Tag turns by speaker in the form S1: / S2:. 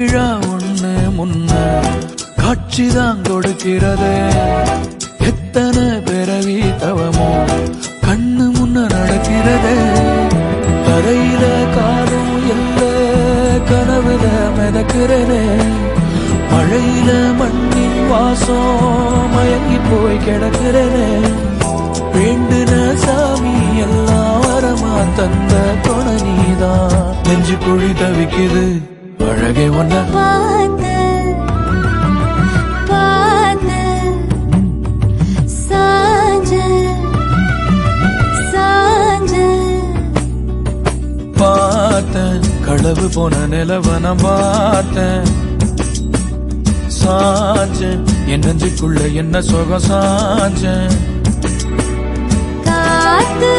S1: விழா ஒண்ணு முன்ன காட்சிதான் கொடுக்கிறது. எத்தனை பிறவி தவமோ கண்ணு முன்ன நடக்கிறது. தரையில காலும் எல்ல கனவுல மிதக்கிறனே மழையில மண்ணின் வாசம் மயங்கி போய் கிடக்கிறனே வேண்டுன சாமி எல்லாம் வரமா தந்த துணை நீதான். நெஞ்சு குழி தவிக்குது. அழகே ஒன்ன
S2: பார்த்து பார்த்து சாஞ்ச சாஞ்ச.
S1: பார்த்தேன் களவு போன நிலவ நான் பார்த்தேன். சாஞ்சேன் என் நெஞ்சுக்குள்ள என்ன சுகம் சாஞ்சேன்.
S2: காத்து